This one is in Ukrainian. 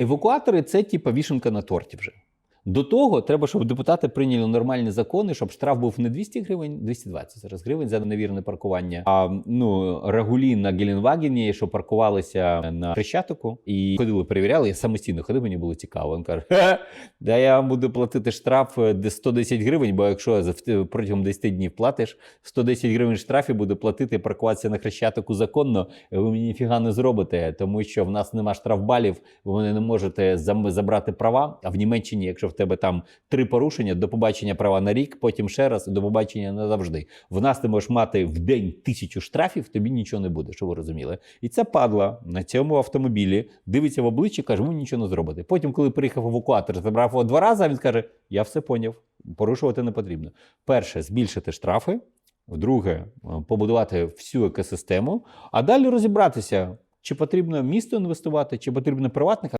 евакуатори це типа вішенка на торті вже. До того треба, щоб депутати прийняли нормальні закони, щоб штраф був не 200 гривень, 220 зараз гривень за невірне паркування. А ну регулі на Геленвагені, що паркувалися на Хрещатику і ходили, перевіряли. Я самостійно ходив, мені було цікаво. Він каже: да я вам буду платити штраф е, де 110 гривень, бо якщо протягом 10 днів платиш 110 гривень штрафів, буде платити паркуватися на Хрещатику законно. Ви мені ніфіга не зробите, тому що в нас нема штрафбалів, ви не можете забрати права. А в Німеччині, якщо в тебе там три порушення, до побачення права на рік, потім ще раз до побачення назавжди. В нас ти можеш мати в день тисячу штрафів, тобі нічого не буде, що ви розуміли. І ця падла на цьому автомобілі дивиться в обличчя, каже, ви нічого не зробите. Потім, коли приїхав евакуатор, забрав його два рази, він каже: Я все поняв, порушувати не потрібно. Перше, збільшити штрафи. Друге, е, побудувати всю екосистему, а далі розібратися, чи потрібно місто інвестувати, чи потрібно приватних